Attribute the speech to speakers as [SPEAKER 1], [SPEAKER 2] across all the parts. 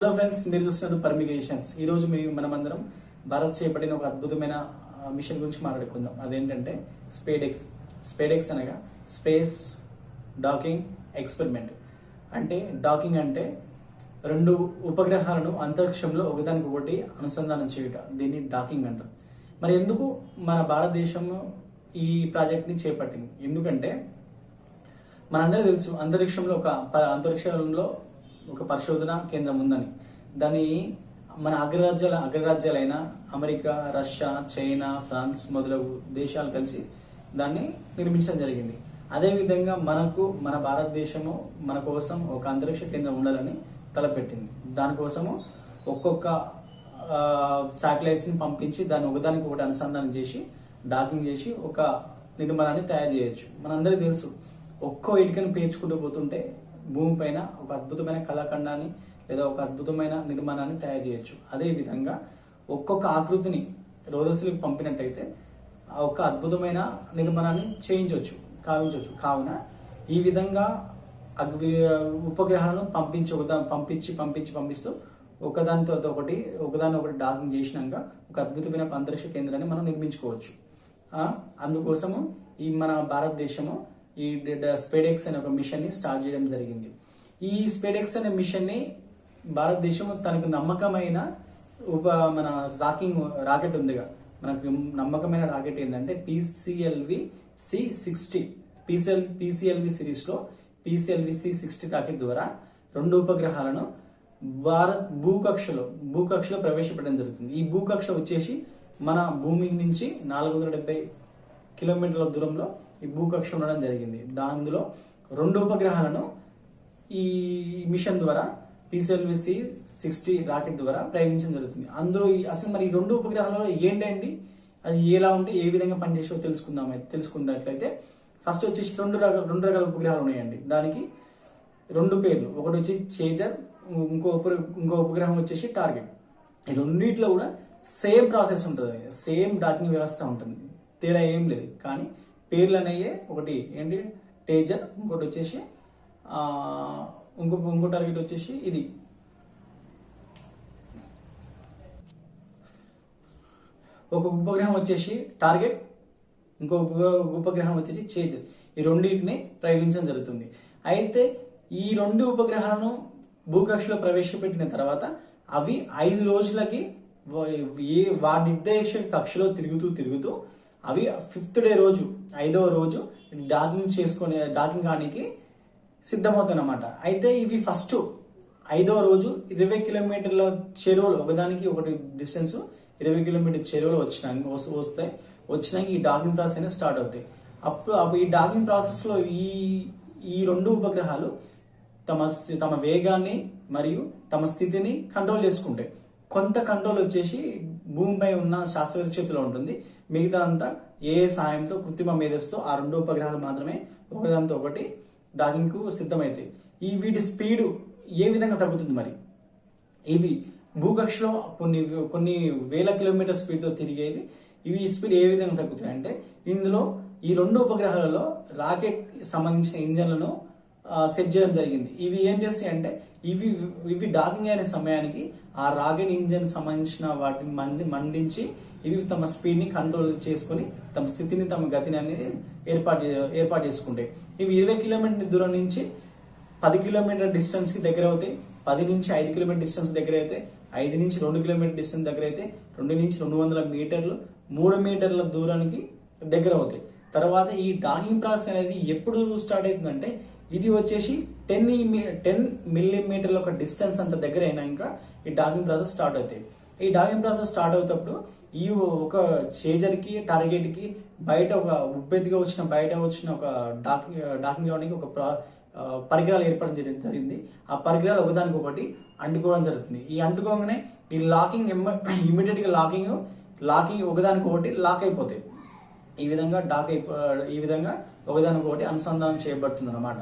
[SPEAKER 1] Hello friends మీరు చూస్తున్నారు పర్మిగ్రేషన్స్ ఈ రోజు మేము మనమందరం భారత్ చేపట్టిన ఒక అద్భుతమైన మిషన్ గురించి మాట్లాడుకుందాం. అదేంటంటే స్పేడెక్స్ స్పేడెక్స్ అనగా స్పేస్ డాకింగ్ ఎక్స్పెరిమెంట్ అంటే డాకింగ్ అంటే రెండు ఉపగ్రహాలను అంతరిక్షంలో ఒకదానికొకటి అనుసంధానం చేయుట. దీన్ని డాకింగ్ అంటారు మరి ఎందుకు మన భారతదేశం ఈ ప్రాజెక్ట్ని చేపట్టింది? ఎందుకంటే మనందరికీ తెలుసు అంతరిక్షంలో ఒక ప- అంతరిక్షంలో ఒక పరిశోధన కేంద్రం ఉందని. దాని మన అగ్రరాజ్యాల అగ్రరాజ్యాలైన అమెరికా రష్యా చైనా ఫ్రాన్స్ మొదలగు దేశాలు కలిసి దాన్ని నిర్మించడం జరిగింది. అదేవిధంగా మనకు మన భారతదేశము మన కోసం ఒక అంతరిక్ష కేంద్రం ఉండాలని తలపెట్టింది. దానికోసము ఒక్కొక్క శాటిలైట్స్ని పంపించి దాన్ని ఒకదానికి ఒకటి అనుసంధానం చేసి డాకింగ్ చేసి ఒక నిర్మాణాన్ని తయారు చేయొచ్చు. మనందరికీ తెలుసు ఒక్కో ఇటుకని పేర్చుకుంటూ పోతుంటే భూమిపైన ఒక అద్భుతమైన కళాఖండాన్ని లేదా ఒక అద్భుతమైన నిర్మాణాన్ని తయారు చేయొచ్చు. అదే విధంగా ఒక్కొక్క ఆకృతిని రోజస్లకు పంపినట్టయితే ఒక ఒక్క అద్భుతమైన నిర్మాణాన్ని చేయించవచ్చు కావించవచ్చు. కావున ఈ విధంగా అగ్వి ఉపగ్రహాలను పంపించి ఒకదా పంపించి పంపించి పంపిస్తూ ఒకదానితో ఒకటి ఒకదాని ఒకటి డాకింగ్ చేసినాక ఒక అద్భుతమైన అంతరిక్ష కేంద్రాన్ని మనం నిర్మించుకోవచ్చు. అందుకోసము ఈ మన భారతదేశము ఈ స్పెడెక్స్ అనే ఒక మిషన్ని స్టార్ట్ చేయడం జరిగింది. ఈ స్పెడెక్స్ అనే మిషన్ని భారతదేశం తనకు నమ్మకమైన ఉప మన రాకింగ్ రాకెట్ ఉందిగా. మనకు నమ్మకమైన రాకెట్ ఏంటంటే PSLV C sixty PSL PSLV సిరీస్లో పీసీఎల్వి సి సిక్స్టీ రాకెట్ ద్వారా రెండు ఉపగ్రహాలను భారత్ భూకక్షలో భూకక్షలో ప్రవేశపెట్టడం జరుగుతుంది. ఈ భూకక్ష వచ్చేసి మన భూమి నుంచి నాలుగు వందల డెబ్బై కిలోమీటర్ల దూరంలో ఈ భూకక్ష ఉండడం జరిగింది. దానిలో రెండు ఉపగ్రహాలను ఈ మిషన్ ద్వారా పిసిఎల్విసి సిక్స్టీ రాకెట్ ద్వారా ప్రయోగించడం జరుగుతుంది. అందులో ఈ- అసలు మరి ఈ రెండు ఉపగ్రహాలలో ఏంటండి అది ఎలా ఉంటే ఏ విధంగా పనిచేసో తెలుసుకుందాం అయితే తెలుసుకున్నట్లయితే ఫస్ట్ వచ్చేసి రెండు రకాల రెండు రకాల ఉపగ్రహాలు ఉన్నాయండి. దానికి రెండు పేర్లు. ఒకటి వచ్చి చేజర్ ఇంకో ఉప ఇంకో ఉపగ్రహం వచ్చేసి టార్గెట్ ఈ రెండింటిలో కూడా సేమ్ ప్రాసెస్ ఉంటుంది. సేమ్ డాకింగ్ వ్యవస్థ ఉంటుంది. తేడా ఏం లేదు. కానీ పేర్లు అనేవి ఒకటి ఏంటి? టేజర్ ఇంకోటి వచ్చేసి ఇంకో ఇంకో టార్గెట్ వచ్చేసి ఇది. ఒక ఉపగ్రహం వచ్చేసి టార్గెట్ ఇంకో ఉపగ్రహం వచ్చేసి చేజర్ ఈ రెండింటిని ప్రయోగించడం జరుగుతుంది. అయితే ఈ రెండు ఉపగ్రహాలను భూకక్షలో ప్రవేశపెట్టిన తర్వాత అవి ఐదు రోజులకి ఏ వాటి నిర్దేశ కక్షలో తిరుగుతూ తిరుగుతూ అవి ఫిఫ్త్ డే రోజు ఐదవ రోజు డాకింగ్ చేసుకునే డాకింగ్ కానికి సిద్ధమవుతాయన్నమాట. అయితే ఇవి ఫస్ట్ ఐదవ రోజు ఇరవై కిలోమీటర్ల చెరువులు ఒకదానికి ఒకటి డిస్టెన్స్ ఇరవై కిలోమీటర్ చెరువులు వచ్చినాక వస్తాయి. వచ్చినాక ఈ డాకింగ్ ప్రాసెస్ అనేది స్టార్ట్ అవుతాయి. అప్పుడు అప్పుడు ఈ డాకింగ్ ప్రాసెస్లో ఈ ఈ రెండు ఉపగ్రహాలు తమ తమ వేగాన్ని మరియు తమ స్థితిని కంట్రోల్ చేసుకుంటాయి. కొంత కంట్రోల్ వచ్చేసి భూమిపై ఉన్న శాస్త్రవేత్త చేతిలో ఉంటుంది. మిగతా అంతా ఏ సహాయంతో కృత్రిమ మేధస్తో ఆ రెండు ఉపగ్రహాలు మాత్రమే ఒకదానితో ఒకటి డాకింగ్కు సిద్ధమవుతాయి ఈ వీటి స్పీడ్ ఏ విధంగా తగ్గుతుంది మరి? ఇవి భూకక్షలో కొన్ని కొన్ని వేల కిలోమీటర్ స్పీడ్తో తిరిగేవి. ఇవి ఈ స్పీడ్ ఏ విధంగా తగ్గుతాయి అంటే ఇందులో ఈ రెండు ఉపగ్రహాలలో రాకెట్ సంబంధించిన ఇంజన్లను సెట్ చేయడం జరిగింది. ఇవి ఏం చేస్తాయి అంటే ఇవి ఇవి డాకింగ్ అయిన సమయానికి ఆ రాకెట్ ఇంజన్ సంబంధించిన వాటిని మంది మండించి ఇవి తమ స్పీడ్ని కంట్రోల్ చేసుకొని తమ స్థితిని తమ గతిని అనేది ఏర్పాటు చే- ఏర్పాటు చేసుకుంటాయి. ఇవి ఇరవై కిలోమీటర్ దూరం నుంచి పది కిలోమీటర్ డిస్టెన్స్కి దగ్గర అవుతాయి. పది నుంచి ఐదు కిలోమీటర్ డిస్టెన్స్ దగ్గర అయితే ఐదు నుంచి రెండు కిలోమీటర్ డిస్టెన్స్ దగ్గర అయితే రెండు నుంచి రెండు వందల మీటర్లు మూడు మీటర్ల దూరానికి దగ్గర అవుతాయి. తర్వాత ఈ డాకింగ్ ప్రాసెస్ అనేది ఎప్పుడు స్టార్ట్ అవుతుందంటే ఇది వచ్చేసి టెన్ టెన్ మిల్లీమీటర్ల ఒక డిస్టెన్స్ అంత దగ్గర అయినాక ఈ డాగింగ్ ప్రాసెస్ స్టార్ట్ అవుతాయి. ఈ డాగింగ్ ప్రాసెస్ స్టార్ట్ అవుతప్పుడు ఈ ఒక చేజర్కి టార్గెట్కి బయట ఒక ఉబ్బెత్తిగా వచ్చిన బయట వచ్చిన ఒక డాకింగ్ డాకింగ్ అవ్వడానికి ఒక ప్రా- పరికరాలు ఏర్పడడం జరిగింది జరిగింది. ఆ పరికరాలు ఒకదానికి ఒకటి అంటుకోవడం జరుగుతుంది. ఈ అంటుకోగానే ఈ లాకింగ్ ఇమ్మీడియట్గా లాకింగ్ లాకింగ్ ఒకదానికి ఒకటి లాక్ అయిపోతాయి. ఈ విధంగా డాక్ అయిపో ఈ విధంగా ఒకదానికి ఒకటి అనుసంధానం చేయబడుతుంది అనమాట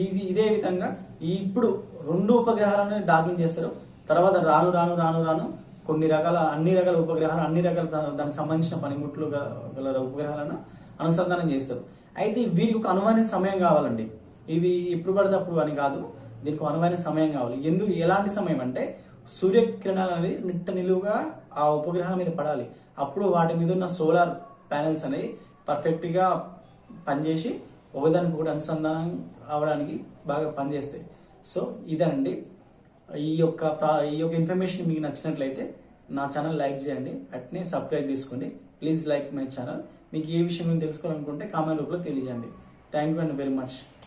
[SPEAKER 1] ఇది ఇదే విధంగా ఈ ఇప్పుడు రెండు ఉపగ్రహాలను డాకింగ్ చేస్తారు. తర్వాత రాను రాను రాను రాను కొన్ని రకాల అన్ని రకాల ఉపగ్రహాలు అన్ని రకాల దానికి సంబంధించిన పనిముట్లు గల గల ఉపగ్రహాలను అనుసంధానం చేస్తారు. అయితే వీరికి ఒక అనువైన సమయం కావాలండి. ఇవి ఎప్పుడు పడితే అప్పుడు అని కాదు. దీనికి అనువైన సమయం కావాలి. ఎందుకు? ఎలాంటి సమయం అంటే సూర్యకిరణాలు అనేది నిట్ట నిలువుగా ఆ ఉపగ్రహాల మీద పడాలి. అప్పుడు వాటి మీద ఉన్న సోలార్ ప్యానెల్స్ అనేవి పర్ఫెక్ట్గా పనిచేసి ఒకదానికి ఒకటి అనుసంధానం అవడానికి బాగా పనిచేస్తాయి. సో ఇదండి ఈ యొక్క ప్రా- ఈ యొక్క ఇన్ఫర్మేషన్ మీకు నచ్చినట్లయితే నా ఛానల్ లైక్ చేయండి. అట్నే సబ్స్క్రైబ్ చేసుకోండి. Please like my channel. మీకు ఏ విషయం తెలుసుకోవాలనుకుంటే కామెంట్ రూపంలో తెలియజేయండి. Thank you and very much.